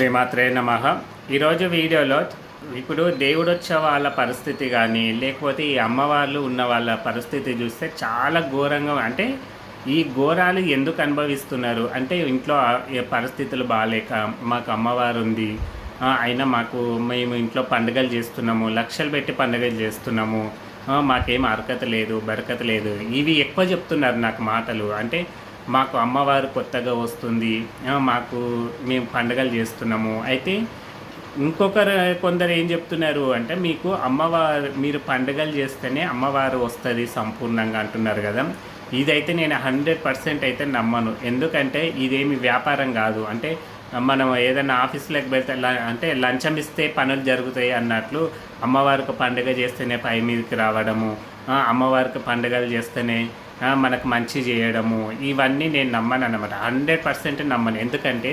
శ్రీమాత్రే నమ. ఈరోజు వీడియోలో ఇప్పుడు దేవుడు వాళ్ళ పరిస్థితి కానీ లేకపోతే ఈ అమ్మవార్లు ఉన్న వాళ్ళ పరిస్థితి చూస్తే చాలా ఘోరంగా అంటే ఈ ఘోరాలు ఎందుకు అనుభవిస్తున్నారు? అంటే ఇంట్లో పరిస్థితులు బాగాలేక మాకు అమ్మవారు ఉంది అయినా మాకు మేము ఇంట్లో పండుగలు చేస్తున్నాము లక్షలు పెట్టి పండుగలు చేస్తున్నాము. మాకేం అర్హత లేదు బరకత లేదు. ఇవి ఎక్కువ చెప్తున్నారు నాకు మాటలు. అంటే మాకు అమ్మవారు కొత్తగా వస్తుంది. మాకు మేము పండుగలు చేస్తున్నాము. అయితే ఇంకొకరు కొందరు ఏం చెప్తున్నారు అంటే మీకు అమ్మవారు మీరు పండుగలు చేస్తేనే అమ్మవారు వస్తుంది సంపూర్ణంగా అంటున్నారు కదా. ఇదైతే నేను హండ్రెడ్ పర్సెంట్ అయితే నమ్మను. ఎందుకంటే ఇదేమి వ్యాపారం కాదు. అంటే మనం ఏదైనా ఆఫీస్లోకి వెళ్తే ల- అంటే లంచం ఇస్తే పనులు జరుగుతాయి అన్నట్లు అమ్మవారికి పండుగ చేస్తేనే పై మీదకి రావడము అమ్మవారికి పండుగలు చేస్తేనే మనకు మంచి చేయడము ఇవన్నీ నేను నమ్మను అనమాట హండ్రెడ్ పర్సెంట్ నమ్మను. ఎందుకంటే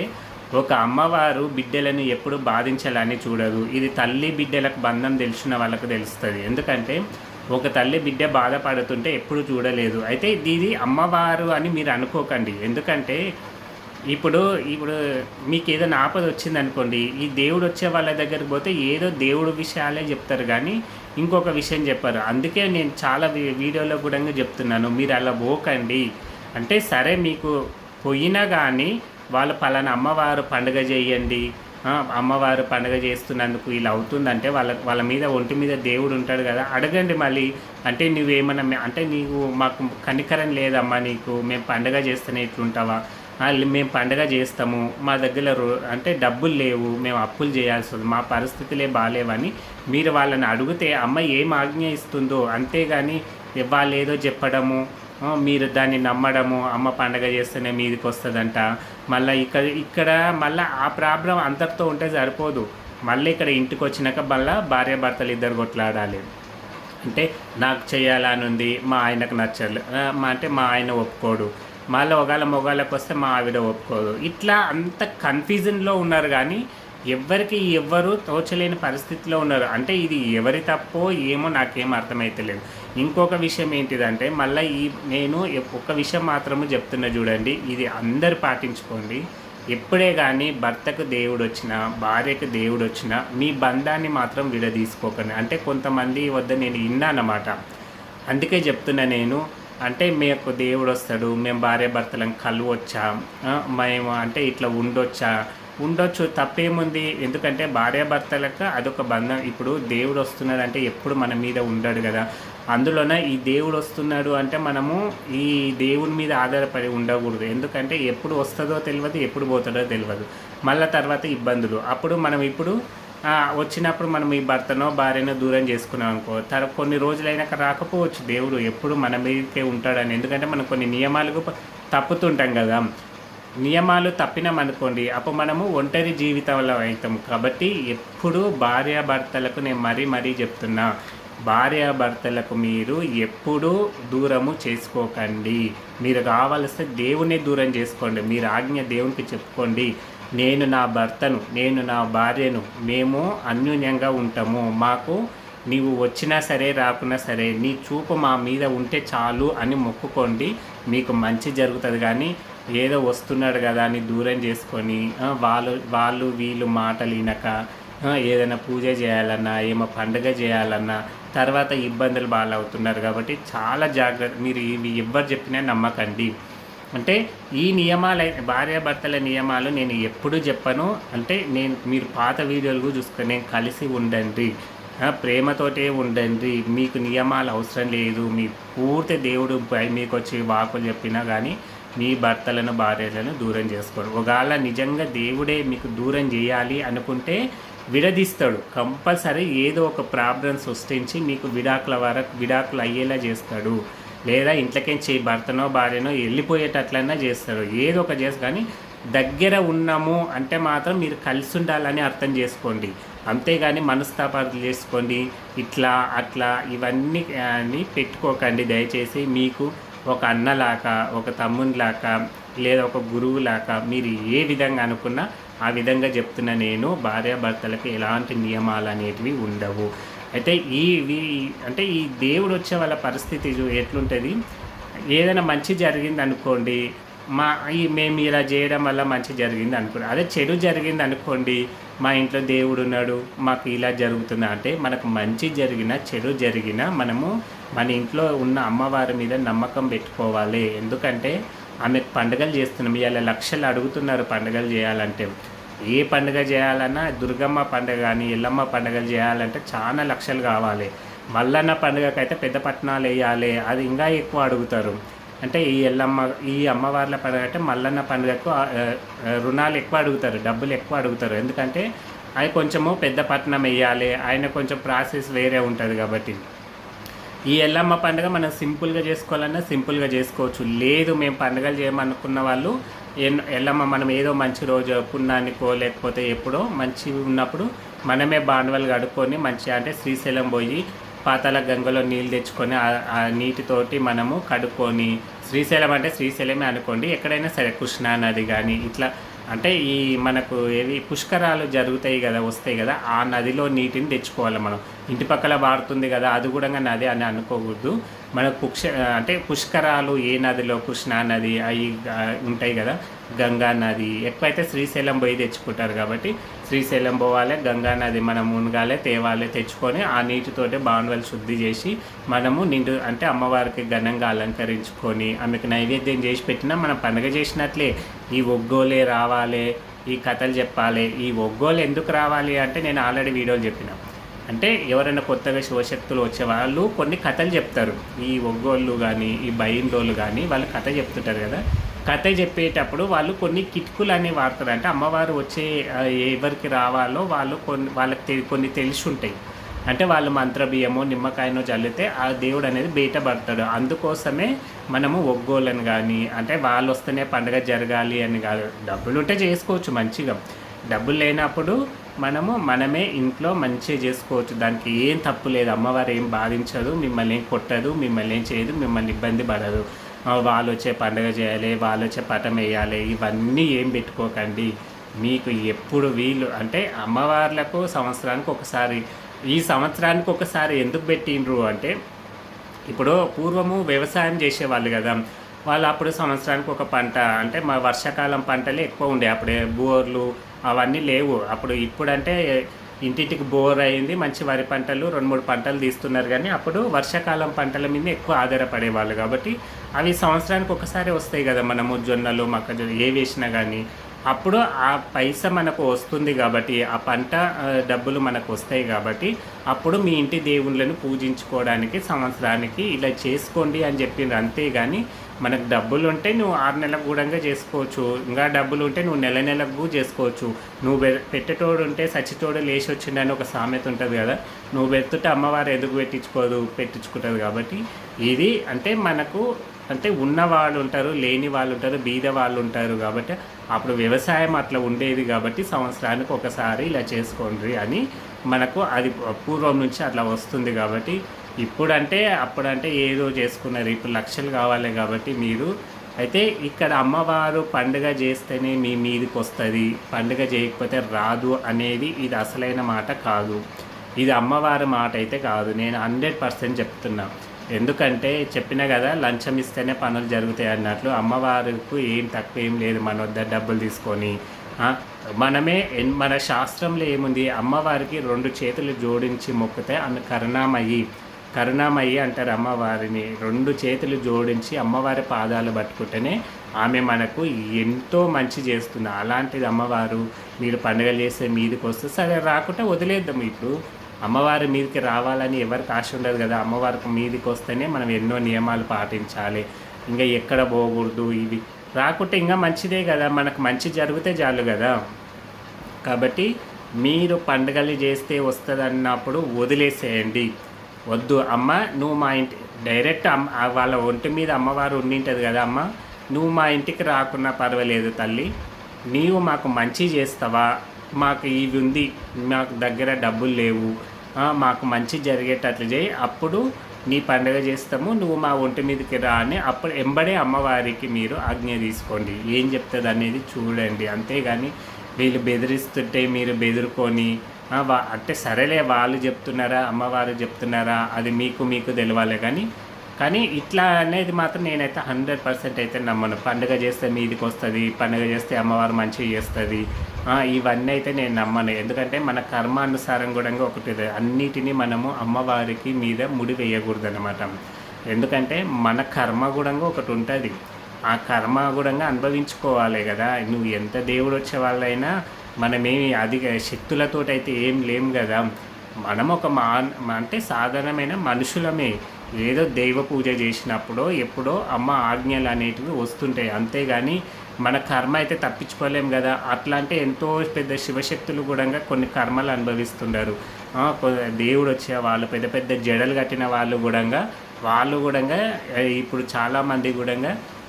ఒక అమ్మవారు బిడ్డలను ఎప్పుడు బాధించాలని చూడదు. ఇది తల్లి బిడ్డలకు బంధం తెలిసిన వాళ్ళకు తెలుస్తుంది. ఎందుకంటే ఒక తల్లి బిడ్డ బాధపడుతుంటే ఎప్పుడు చూడలేదు. అయితే ఇది అమ్మవారు అని మీరు అనుకోకండి. ఎందుకంటే ఇప్పుడు ఇప్పుడు మీకు ఏదైనా ఆపద వచ్చింది అనుకోండి ఈ దేవుడు వచ్చే వాళ్ళ దగ్గరికి పోతే ఏదో దేవుడు విషయాలే చెప్తారు. కానీ ఇంకొక విషయం చెప్పారు. అందుకే నేను చాలా వీడియోలో కూడా చెప్తున్నాను. మీరు అలా పోకండి. అంటే సరే మీకు పోయినా కానీ వాళ్ళు పలానా అమ్మవారు పండుగ చేయండి. అమ్మవారు పండుగ చేస్తున్నందుకు ఇలా అవుతుందంటే వాళ్ళ వాళ్ళ మీద ఒంటి మీద దేవుడు ఉంటాడు కదా. అడగండి మళ్ళీ. అంటే నువ్వేమన్నా అంటే నీకు మాకు కనికరం లేదమ్మా నీకు. మేము పండుగ చేస్తేనే ఇట్లుంటావా? మేము పండగ చేస్తాము మా దగ్గర రో అంటే డబ్బులు లేవు మేము అప్పులు చేయాల్సి ఉంది మా పరిస్థితులే బాగాలేవని మీరు వాళ్ళని అడిగితే అమ్మ ఏం ఆజ్ఞ ఇస్తుందో అంతేగాని వాళ్ళు ఏదో చెప్పడము మీరు దాన్ని నమ్మడము అమ్మ పండగ చేస్తేనే మీదికి వస్తుందంట. మళ్ళీ ఇక్కడ ఇక్కడ మళ్ళీ ఆ ప్రాబ్లం అందరితో ఉంటే సరిపోదు. మళ్ళీ ఇక్కడ ఇంటికి వచ్చినాక మళ్ళీ భార్యాభర్తలు ఇద్దరు కొట్లాడాలి. అంటే నాకు చేయాలని ఉంది మా ఆయనకు నచ్చలే మా అంటే మా ఆయన ఒప్పుకోడు. మళ్ళీ ఒకవేళ మొగాళ్ళకి వస్తే మా ఆవిడ ఒప్పుకోదు. ఇట్లా అంత కన్ఫ్యూజన్లో ఉన్నారు కానీ ఎవరికి ఎవ్వరు తోచలేని పరిస్థితిలో ఉన్నారు. అంటే ఇది ఎవరి తప్పో ఏమో నాకేం అర్థమైతలేదు. ఇంకొక విషయం ఏంటిదంటే మళ్ళీ ఈ నేను ఒక్క ఒక విషయం మాత్రము చెప్తున్నా చూడండి. ఇది అందరు పాటించుకోండి. ఎప్పుడే కానీ భర్తకు దేవుడు వచ్చినా భార్యకు దేవుడు వచ్చినా మీ బంధాన్ని మాత్రం విడదీసుకోకండి. అంటే కొంతమంది వద్ద నేను విన్నానమాట అందుకే చెప్తున్నా నేను అంటే మీకు దేవుడు వస్తాడు మేము భార్య భర్తలం కలవచ్చా? మేము అంటే ఇట్లా ఉండొచ్చా? ఉండొచ్చు తప్పేముంది? ఎందుకంటే భార్యాభర్తలకు అదొక బంధం. ఇప్పుడు దేవుడు వస్తున్నాడు అంటే ఎప్పుడు మన మీద ఉండడు కదా అందులోన ఈ దేవుడు వస్తున్నాడు అంటే మనము ఈ దేవుని మీద ఆధారపడి ఉండకూడదు. ఎందుకంటే ఎప్పుడు వస్తుందో తెలియదు ఎప్పుడు పోతుందో తెలియదు మళ్ళీ తర్వాత ఇబ్బందులు. అప్పుడు మనం ఇప్పుడు వచ్చినప్పుడు మనం ఈ భర్తనో భార్యనో దూరం చేసుకున్నాం అనుకో తర కొన్ని రోజులైనాక రాకపోవచ్చు దేవుడు ఎప్పుడు మన మీదకే ఉంటాడని. ఎందుకంటే మనం కొన్ని నియమాలకు తప్పుతుంటాం కదా. నియమాలు తప్పినామనుకోండి అప్పుడు మనము ఒంటరి జీవితంలో అవుతాం. కాబట్టి ఎప్పుడు భార్యాభర్తలకు నేను మరీ మరీ చెప్తున్నా భార్యాభర్తలకు మీరు ఎప్పుడూ దూరము చేసుకోకండి. మీరు కావలస్తే దేవునే దూరం చేసుకోండి. మీరు ఆజ్ఞ దేవునికి చెప్పుకోండి. నేను నా భర్తను నేను నా భార్యను మేము అన్యోన్యంగా ఉంటాము. మాకు నీవు వచ్చినా సరే రాకున్నా సరే నీ చూపు మా మీద ఉంటే చాలు అని మొక్కుకోండి. మీకు మంచి జరుగుతుంది కానీ ఏదో వస్తున్నాడు కదా అని దూరం చేసుకొని వాళ్ళు వాళ్ళు వీళ్ళు మాటలు వినక ఏదైనా పూజ చేయాలన్నా ఏమో పండుగ చేయాలన్నా తర్వాత ఇబ్బందులు బాగా అవుతున్నారు కాబట్టి చాలా జాగ్రత్త మీరు ఇవి ఎవ్వరు చెప్పినా నమ్మకండి. అంటే ఈ నియమాలు భార్యాభర్తల నియమాలు నేను ఎప్పుడు చెప్పను. అంటే నేను మీరు పాత వీడియోలు కూడా చూసుకొని నేను కలిసి ఉండండి. ప్రేమతోటే ఉండండి. మీకు నియమాలు అవసరం లేదు. మీ పూర్తి దేవుడు మీకు వచ్చి వాకులు చెప్పినా కానీ మీ భర్తలను భార్యలను దూరం చేసుకోడు. ఒకవేళ నిజంగా దేవుడే మీకు దూరం చేయాలి అనుకుంటే విడదీస్తాడు. కంపల్సరీ ఏదో ఒక ప్రాబ్లం సృష్టించి మీకు విడాకుల వరకు విడాకులు అయ్యేలా చేస్తాడు. లేదా ఇంట్లోకించి భర్తనో భార్యనో వెళ్ళిపోయేటట్లన్నా చేస్తారు. ఏదో ఒక చేసి కానీ దగ్గర ఉన్నాము అంటే మాత్రం మీరు కలిసి ఉండాలని అర్థం చేసుకోండి. అంతేగాని మనస్తాపాలు చేసుకోండి. ఇట్లా అట్లా ఇవన్నీ అని పెట్టుకోకండి. దయచేసి మీకు ఒక అన్నలాగా ఒక తమ్మునిలాగా లేదా ఒక గురువులాగా మీరు ఏ విధంగా అనుకున్నా ఆ విధంగా చెప్తున్న నేను. భార్యాభర్తలకు ఎలాంటి నియమాలు అనేటివి ఉండవు. అయితే ఈ అంటే ఈ దేవుడు వచ్చే వాళ్ళ పరిస్థితి ఎట్లుంటుంది? ఏదైనా మంచి జరిగింది అనుకోండి మా ఈ మేము ఇలా చేయడం వల్ల మంచి జరిగింది అనుకోండి అదే చెడు జరిగింది అనుకోండి మా ఇంట్లో దేవుడు ఉన్నాడు మాకు ఇలా జరుగుతుంది? అంటే మనకు మంచి జరిగిన చెడు జరిగిన మనము మన ఇంట్లో ఉన్న అమ్మవారి మీద నమ్మకం పెట్టుకోవాలి. ఎందుకంటే ఆమె పండుగలు చేస్తున్నాం ఇవాళ లక్షలు అడుగుతున్నారు పండుగలు చేయాలంటే. ఏ పండుగ చేయాలన్నా దుర్గమ్మ పండుగ కానీ ఎల్లమ్మ పండుగలు చేయాలంటే చాలా లక్షలు కావాలి. మల్లన్న పండుగకైతే అయితే పెద్ద పట్టణాలు వేయాలి. అది ఇంకా ఎక్కువ అడుగుతారు. అంటే ఈ ఎల్లమ్మ ఈ అమ్మవార్ల పండుగ అంటే మల్లన్న పండుగకు రుణాలు ఎక్కువ అడుగుతారు. డబ్బులు ఎక్కువ అడుగుతారు. ఎందుకంటే అది కొంచెము పెద్ద పట్టణం వేయాలి. ఆయన కొంచెం ప్రాసెస్ వేరే ఉంటుంది కాబట్టి. ఈ ఎల్లమ్మ పండుగ మనం సింపుల్గా చేసుకోవాలన్నా సింపుల్గా చేసుకోవచ్చు. లేదు మేము పండుగలు చేయమనుకున్న వాళ్ళు ఎల్లమ్మ మనం ఏదో మంచి రోజు పుణ్యానికో లేకపోతే ఎప్పుడో మంచి ఉన్నప్పుడు మనమే బాండవలు కడుక్కొని మంచిగా అంటే శ్రీశైలం పోయి పాతాల గంగలో నీళ్ళు తెచ్చుకొని ఆ నీటితోటి మనము కడుక్కొని శ్రీశైలం అంటే శ్రీశైలమే అనుకోండి. ఎక్కడైనా సరే కృష్ణా నది కానీ ఇట్లా అంటే ఈ మనకు ఏవి పుష్కరాలు జరుగుతాయి కదా వస్తాయి కదా ఆ నదిలో నీటిని తెచ్చుకోవాలి మనం. ఇంటి పక్కల పారుతుంది కదా అది కూడా నది అని అనుకోకూడదు. మనకు పుక్ష అంటే పుష్కరాలు ఏ నదిలో కృష్ణా నది అవి ఉంటాయి కదా గంగా నది. ఎక్కువైతే శ్రీశైలం పోయి తెచ్చుకుంటారు కాబట్టి శ్రీశైలం పోవాలి గంగా నది మనం మునగాలే తేవాలి తెచ్చుకొని ఆ నీటితోటి బాండవలు శుద్ధి చేసి మనము నిండు అంటే అమ్మవారికి ఘనంగా అలంకరించుకొని ఆమెకు నైవేద్యం చేసి పెట్టినా మనం పండుగ చేసినట్లే. ఈ ఒగ్గోలే రావాలి ఈ కథలు చెప్పాలి. ఈ ఒగ్గోలు ఎందుకు రావాలి అంటే నేను ఆల్రెడీ వీడియోలు చెప్పిన. అంటే ఎవరైనా కొత్తగా శివశక్తులు వచ్చే వాళ్ళు కొన్ని కథలు చెప్తారు. ఈ ఒగ్గోళ్ళు కానీ ఈ బయిండోళ్ళు కానీ వాళ్ళు కథ చెప్తుంటారు కదా. కథ చెప్పేటప్పుడు వాళ్ళు కొన్ని కిటుకులు అని వాడతారు అంటే అమ్మవారు వచ్చే ఎవరికి రావాలో వాళ్ళు కొన్ని వాళ్ళకి తె- కొన్ని తెలిసి ఉంటాయి అంటే వాళ్ళు మంత్రబియ్యమో నిమ్మకాయనో చల్లితే ఆ దేవుడు అనేది బయటపడతాడు. అందుకోసమే మనము ఒగ్గోళ్ళని కానీ అంటే వాళ్ళు వస్తేనే పండుగ జరగాలి అని కాదు. డబ్బులు ఉంటే చేసుకోవచ్చు మంచిగా. డబ్బులు లేనప్పుడు మనము మనమే ఇంట్లో మంచిగా చేసుకోవచ్చు. దానికి ఏం తప్పు లేదు. అమ్మవారు ఏం బాధించదు మిమ్మల్ని ఏం కొట్టదు మిమ్మల్ని ఏం చేయదు మిమ్మల్ని ఇబ్బంది పడదు. వాళ్ళు వచ్చే పండుగ చేయాలి వాళ్ళు వచ్చే పటం వేయాలి ఇవన్నీ ఏం పెట్టుకోకండి. మీకు ఎప్పుడు వీలు అంటే అమ్మవార్లకు సంవత్సరానికి ఒకసారి ఈ సంవత్సరానికి ఒకసారి ఎందుకు పెట్టిండ్రు అంటే ఇప్పుడు పూర్వము వ్యవసాయం చేసేవాళ్ళు కదా వాళ్ళు అప్పుడు సంవత్సరానికి ఒక పంట అంటే మా వర్షాకాలం పంటలే ఎక్కువ ఉండే అప్పుడే బోర్లు అవన్నీ లేవు. అప్పుడు ఇప్పుడంటే ఇంటింటికి బోర్ అయింది మంచి వరి పంటలు రెండు మూడు పంటలు తీస్తున్నారు కానీ అప్పుడు వర్షాకాలం పంటల మీద ఎక్కువ ఆధారపడేవాళ్ళు కాబట్టి అవి సంవత్సరానికి ఒకసారి వస్తాయి కదా మనము జొన్నలు మొక్కజొన్న ఏ వేసినా కానీ. అప్పుడు ఆ పైస మనకు వస్తుంది కాబట్టి ఆ పంట డబ్బులు మనకు వస్తాయి కాబట్టి అప్పుడు మీ ఇంటి దేవుళ్ళను పూజించుకోవడానికి సంవత్సరానికి ఇలా చేసుకోండి అని చెప్పిండ్రు కానీ మనకు డబ్బులు ఉంటే నువ్వు ఆరు నెలలకు కూడా చేసుకోవచ్చు. ఇంకా డబ్బులు ఉంటే నువ్వు నెల నెలకు చేసుకోవచ్చు. నువ్వు పెట్టేటోడు ఉంటే చచ్చితోడు లేచి వచ్చిండని ఒక సామెత ఉంటుంది కదా. నువ్వు పెడుతుంటే అమ్మవారు ఎదుగు పెట్టించుకోదు? పెట్టించుకుంటుంది కాబట్టి ఇది అంటే మనకు అంటే ఉన్న వాళ్ళు ఉంటారు లేని వాళ్ళు ఉంటారు బీద వాళ్ళు ఉంటారు కాబట్టి అప్పుడు వ్యవసాయం అట్లా ఉండేది కాబట్టి సంవత్సరానికి ఒకసారి ఇలా చేసుకోండి అని మనకు అది పూర్వం నుంచి అట్లా వస్తుంది కాబట్టి ఇప్పుడంటే అప్పుడంటే ఏదో చేసుకున్నారు. ఇప్పుడు లక్షలు కావాలి కాబట్టి మీరు అయితే ఇక్కడ అమ్మవారు పండుగ చేస్తేనే మీ మీదకి వస్తుంది పండుగ చేయకపోతే రాదు అనేది ఇది అసలైన మాట కాదు. ఇది అమ్మవారి మాట అయితే కాదు. నేను హండ్రెడ్ పర్సెంట్ చెప్తున్నా. ఎందుకంటే చెప్పిన కదా లంచం ఇస్తేనే పనులు జరుగుతాయి అన్నట్లు. అమ్మవారికి ఏం తక్కువ ఏం లేదు మన వద్ద డబ్బులు తీసుకొని. మనమే మన శాస్త్రంలో ఏముంది? అమ్మవారికి రెండు చేతులు జోడించి మొక్కితే ఆమె కరుణామయ్యి కరుణామయ్యి అంటారు అమ్మవారిని. రెండు చేతులు జోడించి అమ్మవారి పాదాలు పట్టుకుంటేనే ఆమె మనకు ఎంతో మంచి చేస్తుంది. అలాంటిది అమ్మవారు మీరు పండుగలు చేస్తే మీదకి వస్తే సరే రాకుంటే వదిలేద్దాం ఇప్పుడు. అమ్మవారి మీదకి రావాలని ఎవరికి ఆశ ఉండదు కదా. అమ్మవారికి మీదకి వస్తేనే మనం ఎన్నో నియమాలు పాటించాలి. ఇంకా ఎక్కడ పోకూడదు ఇవి. రాకుంటే ఇంకా మంచిదే కదా. మనకు మంచి జరిగితే చాలు కదా. కాబట్టి మీరు పండుగలు చేస్తే వస్తుంది అన్నప్పుడు వదిలేసేయండి. వద్దు అమ్మ నువ్వు మా ఇంటి డైరెక్ట్ అమ్మ వాళ్ళ ఒంటి మీద అమ్మవారు ఉండింటది కదా అమ్మ. నువ్వు మా ఇంటికి రాకున్నా పర్వాలేదు తల్లి. నీవు మాకు మంచి చేస్తావా? మాకు ఇవి ఉంది మాకు దగ్గర డబ్బులు లేవు. మాకు మంచి జరిగేటట్లు చేయి. అప్పుడు నీ పండుగ చేస్తాము నువ్వు మా ఒంటి మీదకి రా అని అప్పుడు ఎంబడే అమ్మవారికి మీరు ఆజ్ఞ తీసుకోండి. ఏం చెప్తుంది అనేది చూడండి. అంతేగాని వీళ్ళు బెదిరిస్తుంటే మీరు బెదురుకొని అంటే సరేలే వాళ్ళు చెప్తున్నారా అమ్మవారు చెప్తున్నారా అది మీకు మీకు తెలియాలి కానీ కానీ ఇట్లా అనేది మాత్రం నేనైతే హండ్రెడ్ పర్సెంట్ అయితే నమ్మను. పండుగ చేస్తే మీదికి వస్తుంది పండుగ చేస్తే అమ్మవారు మంచిగా చేస్తుంది ఇవన్నీ అయితే నేను నమ్మను. ఎందుకంటే మన కర్మానుసారం కూడా ఒకటి అన్నిటినీ మనము అమ్మవారికి మీద ముడి వేయకూడదు అనమాట ఎందుకంటే మన కర్మ కూడా ఒకటి ఉంటుంది. ఆ కర్మ కూడా అనుభవించుకోవాలి కదా. నువ్వు ఎంత దేవుడు వచ్చే వాళ్ళైనా మనమేమి అధిక శక్తులతో అయితే ఏం లేం కదా మనం ఒక మా అంటే సాధారణమైన మనుషులమే. ఏదో దైవ పూజ చేసినప్పుడో ఎప్పుడో అమ్మ ఆజ్ఞలు అనేటివి వస్తుంటాయి. అంతేగాని మన కర్మ అయితే తప్పించుకోలేం కదా అట్లా అంటే ఎంతో పెద్ద శివశక్తులు కూడా కొన్ని కర్మలు అనుభవిస్తున్నారు దేవుడు వచ్చే వాళ్ళు పెద్ద పెద్ద జడలు కట్టిన వాళ్ళు కూడా వాళ్ళు కూడా ఇప్పుడు చాలామంది కూడా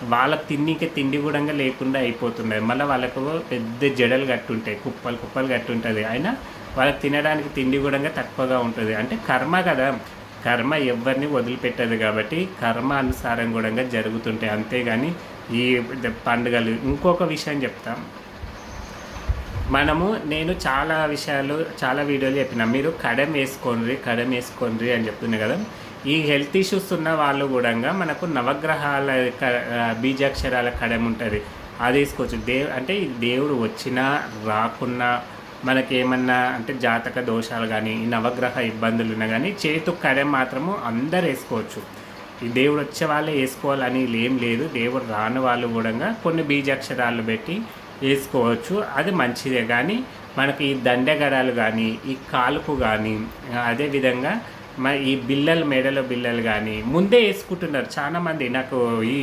వాళ్ళ తిండికి తిండి కూడా లేకుండా అయిపోతున్నారు మళ్ళీ వాళ్ళకు పెద్ద జడలు కట్టుంటాయి. కుప్పలు కుప్పలు కట్టుంటుంది. అయినా వాళ్ళకి తినడానికి తిండి కూడా తక్కువగా ఉంటుంది. అంటే కర్మ కదా. కర్మ ఎవరిని వదిలిపెట్టదు కాబట్టి కర్మ అనుసారం కూడా జరుగుతుంటాయి. అంతేగాని ఈ పండుగలు. ఇంకొక విషయం చెప్తాం. మనము నేను చాలా విషయాలు చాలా వీడియోలు చెప్పిన. మీరు కడం వేసుకోండి కడం వేసుకోండి అని చెప్తున్నా కదా. ఈ హెల్త్ ఇష్యూస్ ఉన్న వాళ్ళు కూడా మనకు నవగ్రహాల క- బీజాక్షరాల కడెం ఉంటుంది. అది వేసుకోవచ్చు దేవ్ అంటే దేవుడు వచ్చినా రాకున్నా మనకేమన్నా అంటే జాతక దోషాలు కానీ ఈ నవగ్రహ ఇబ్బందులు ఉన్నా కానీ చేతు కడెం మాత్రము అందరు వేసుకోవచ్చు. ఈ దేవుడు వచ్చే వాళ్ళే వేసుకోవాలని ఏం లేదు. దేవుడు రాని వాళ్ళు కూడా కొన్ని బీజాక్షరాలు పెట్టి వేసుకోవచ్చు. అది మంచిదే. కానీ మనకి ఈ దండగడాలు కానీ ఈ కాలుపు కానీ అదేవిధంగా ఈ బిల్లలు మెడలో బిల్లలు కానీ ముందే వేసుకుంటున్నారు. చాలా మంది నాకు ఈ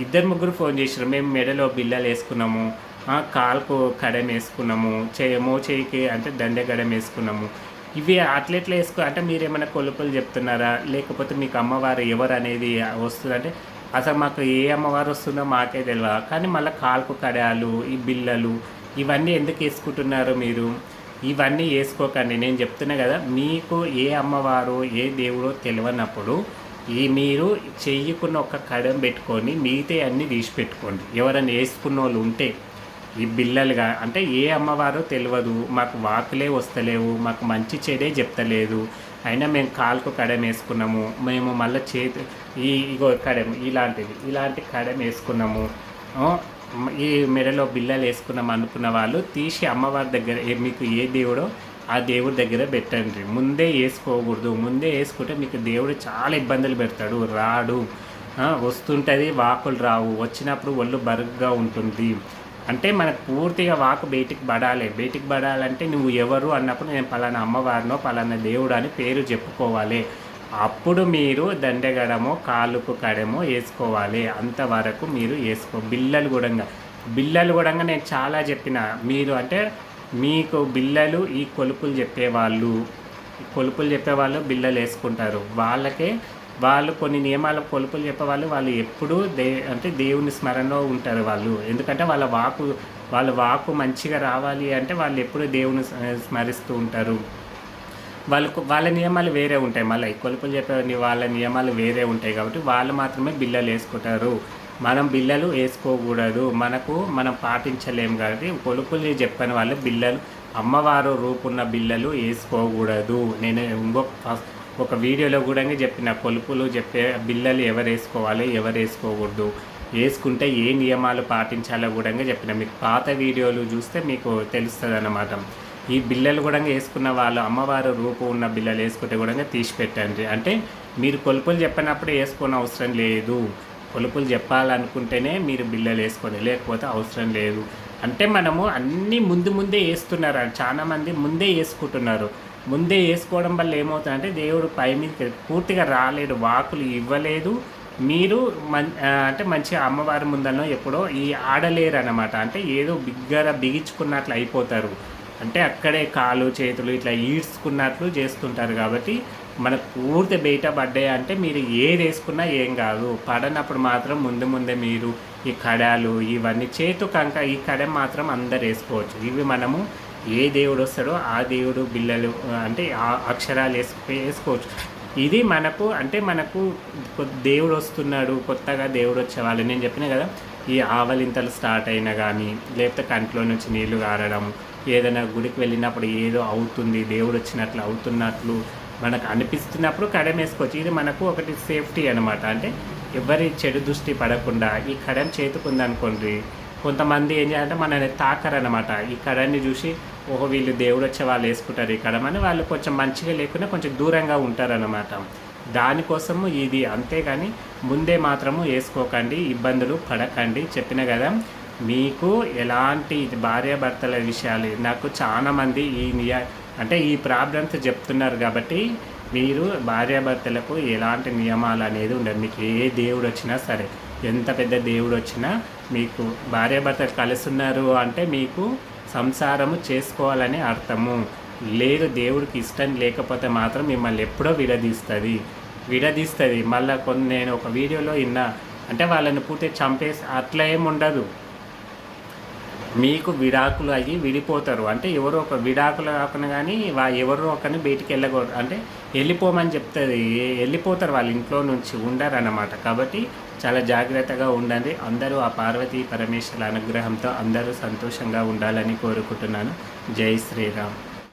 ఇద్దరు ముగ్గురు ఫోన్ చేసారు మేము మెడలో బిల్లలు వేసుకున్నాము. ఆ, కాలుకు కడెం వేసుకున్నాము. చేయమో చేయికి అంటే దండె గడెం వేసుకున్నాము. ఇవి అట్లెట్లా వేసుకో అంటే మీరు ఏమైనా కొలుపులు చెప్తున్నారా? లేకపోతే మీకు అమ్మవారు ఎవరు అనేది వస్తుందంటే అసలు మాకు ఏ అమ్మవారు వస్తుందో మాకే తెలియదు కానీ మళ్ళీ కాలుకు కడాలు ఈ బిల్లలు ఇవన్నీ ఎందుకు వేసుకుంటున్నారు మీరు? ఇవన్నీ వేసుకోకండి. నేను చెప్తున్నా కదా మీకు ఏ అమ్మవారు ఏ దేవుడో తెలియనప్పుడు ఈ మీరు చెయ్యకున్న ఒక కడం పెట్టుకొని మిగతా అన్నీ తీసి పెట్టుకోండి ఎవరైనా వేసుకున్న వాళ్ళు ఉంటే ఈ బిల్లలుగా అంటే ఏ అమ్మవారో తెలియదు. మాకు వాకులే వస్తలేవు మాకు మంచి చెడే చెప్తలేదు. అయినా మేము కాలుకు కడెం వేసుకున్నాము. మేము మళ్ళీ చేతి ఈ ఇగో కడెం ఇలాంటిది ఇలాంటి కడెం వేసుకున్నాము. ఈ మెడలో బిల్లలు వేసుకున్నాం అనుకున్న వాళ్ళు తీసి అమ్మవారి దగ్గర ఏ- మీకు ఏ దేవుడో ఆ దేవుడి దగ్గర పెట్టండి. ముందే వేసుకోకూడదు. ముందే వేసుకుంటే మీకు దేవుడు చాలా ఇబ్బందులు పెడతాడు. రాడు. వస్తుంటుంది వాకులు రావు. వచ్చినప్పుడు ఒళ్ళు బరుగ్గా ఉంటుంది. అంటే మనకు పూర్తిగా వాకు బయటికి పడాలి. బయటికి పడాలంటే నువ్వు ఎవరు అన్నప్పుడు నేను పలానా అమ్మవారినో పలానా దేవుడు అని పేరు చెప్పుకోవాలి. అప్పుడు మీరు దండెగడమో కాలుకు కడమో వేసుకోవాలి. అంతవరకు మీరు వేసుకో బిల్లలు కూడా బిల్లలు కూడా నేను చాలా చెప్పిన. మీరు అంటే మీకు బిల్లలు ఈ కొలుపులు చెప్పేవాళ్ళు. కొలుపులు చెప్పేవాళ్ళు బిల్లలు వేసుకుంటారు. వాళ్ళకే వాళ్ళు కొన్ని నియమాల కొలుపులు చెప్పేవాళ్ళు. వాళ్ళు ఎప్పుడూ దే అంటే దేవుని స్మరణలో ఉంటారు వాళ్ళు. ఎందుకంటే వాళ్ళ వాకు వాళ్ళ వాకు మంచిగా రావాలి అంటే వాళ్ళు ఎప్పుడూ దేవుని స్మ- స్మరిస్తూ ఉంటారు. వాళ్ళకు వాళ్ళ నియమాలు వేరే ఉంటాయి. మళ్ళీ కొలుపులు చెప్పే వాళ్ళ నియమాలు వేరే ఉంటాయి కాబట్టి వాళ్ళు మాత్రమే బిల్లలు వేసుకుంటారు. మనం బిల్లలు వేసుకోకూడదు. మనకు మనం పాటించలేము కాబట్టి కొలుపులు చెప్పని వాళ్ళు బిల్లలు అమ్మవారు రూపున్న బిల్లలు వేసుకోకూడదు. నేను ఇంకొక ఫస్ట్ ఒక వీడియోలో కూడా చెప్పిన కొలుపులు చెప్పే బిల్లలు ఎవరు వేసుకోవాలి ఎవరు వేసుకోకూడదు. వేసుకుంటే ఏ నియమాలు పాటించాలో కూడా చెప్పిన. మీకు పాత వీడియోలు చూస్తే మీకు తెలుస్తుంది అన్నమాట ఈ బిల్లలు కూడా వేసుకున్న వాళ్ళు అమ్మవారు రూపు ఉన్న బిల్లలు వేసుకుంటే కూడా తీసి పెట్టండి అంటే మీరు కొలుపులు చెప్పినప్పుడు వేసుకోని అవసరం లేదు. కొలుపులు చెప్పాలనుకుంటేనే మీరు బిల్లలు వేసుకోండి లేకపోతే అవసరం లేదు. అంటే మనము అన్నీ ముందు ముందే వేస్తున్నారు. చాలామంది ముందే వేసుకుంటున్నారు. ముందే వేసుకోవడం వల్ల ఏమవుతుందంటే దేవుడు పై మీద పూర్తిగా రాలేడు వాకులు ఇవ్వలేదు. మీరు మన్ అంటే మంచిగా అమ్మవారి ముందనో ఎప్పుడో ఈ ఆడలేరు అనమాట అంటే ఏదో బిగ్గర బిగించుకున్నట్లు అయిపోతారు. అంటే అక్కడే కాలు చేతులు ఇట్లా ఈడ్చుకున్నట్లు చేస్తుంటారు కాబట్టి మనకు పూర్తి బయట పడ్డాయి అంటే మీరు ఏది వేసుకున్నా ఏం కాదు. పడనప్పుడు మాత్రం ముందు ముందే మీరు ఈ కడాలు ఇవన్నీ చేతు కంక ఈ కడ మాత్రం అందరు వేసుకోవచ్చు. ఇవి మనము ఏ దేవుడు వస్తాడో ఆ దేవుడు బిల్లలు అంటే ఆ అక్షరాలు వేసుకు వేసుకోవచ్చు. ఇది మనకు అంటే మనకు దేవుడు వస్తున్నాడు కొత్తగా దేవుడు వచ్చేవాళ్ళు. నేను చెప్పిన కదా ఈ ఆవలింతలు స్టార్ట్ అయినా కానీ లేకపోతే కంట్లో నుంచి నీళ్ళు కారడం ఏదైనా గుడికి వెళ్ళినప్పుడు ఏదో అవుతుంది దేవుడు వచ్చినట్లు అవుతున్నట్లు మనకు అనిపిస్తున్నప్పుడు కడెం వేసుకోవచ్చు. ఇది మనకు ఒకటి సేఫ్టీ అనమాట అంటే ఎవరి చెడు దృష్టి పడకుండా ఈ కడెం చేతుకుందనుకోండి కొంతమంది ఏం చేయాలంటే మనల్ని తాకరనమాట ఈ కడన్ని చూసి ఓహో వీళ్ళు దేవుడు వచ్చే వాళ్ళు వేసుకుంటారు ఈ కడమని వాళ్ళు కొంచెం మంచిగా లేకుండా కొంచెం దూరంగా ఉంటారనమాట దానికోసము ఇది అంతేగాని ముందే మాత్రము వేసుకోకండి ఇబ్బందులు పడకండి. చెప్పిన కదా మీకు ఎలాంటి భార్యాభర్తల విషయాలు? నాకు చాలామంది ఈ నియ అంటే ఈ ప్రాబ్లమ్స్ చెప్తున్నారు కాబట్టి మీరు భార్యాభర్తలకు ఎలాంటి నియమాలు అనేది ఉండదు. మీకు ఏ దేవుడు వచ్చినా సరే ఎంత పెద్ద దేవుడు వచ్చినా మీకు భార్యాభర్తలు కలుస్తున్నారు అంటే మీకు సంసారము చేసుకోవాలని అర్థము. లేదు దేవుడికి ఇష్టం లేకపోతే మాత్రం మిమ్మల్ని ఎప్పుడో విడదీస్తుంది. విడదీస్తుంది. మళ్ళీ కొన్ని నేను ఒక వీడియోలో విన్నా అంటే వాళ్ళని పూర్తి చంపేసి అట్లా ఏమి ఉండదు. మీకు విడాకులు అయ్యి విడిపోతారు. అంటే ఎవరో ఒక విడాకులు కాకుండా కానీ వా ఎవరో ఒకరిని బయటికి వెళ్ళకూడదు అంటే వెళ్ళిపోమని చెప్తుంది. వెళ్ళిపోతారు వాళ్ళ ఇంట్లో నుంచి ఉండరు అన్నమాట కాబట్టి చాలా జాగ్రత్తగా ఉండండి. అందరూ ఆ పార్వతీ పరమేశ్వరుల అనుగ్రహంతో అందరూ సంతోషంగా ఉండాలని కోరుకుంటున్నాను. జై శ్రీరామ్.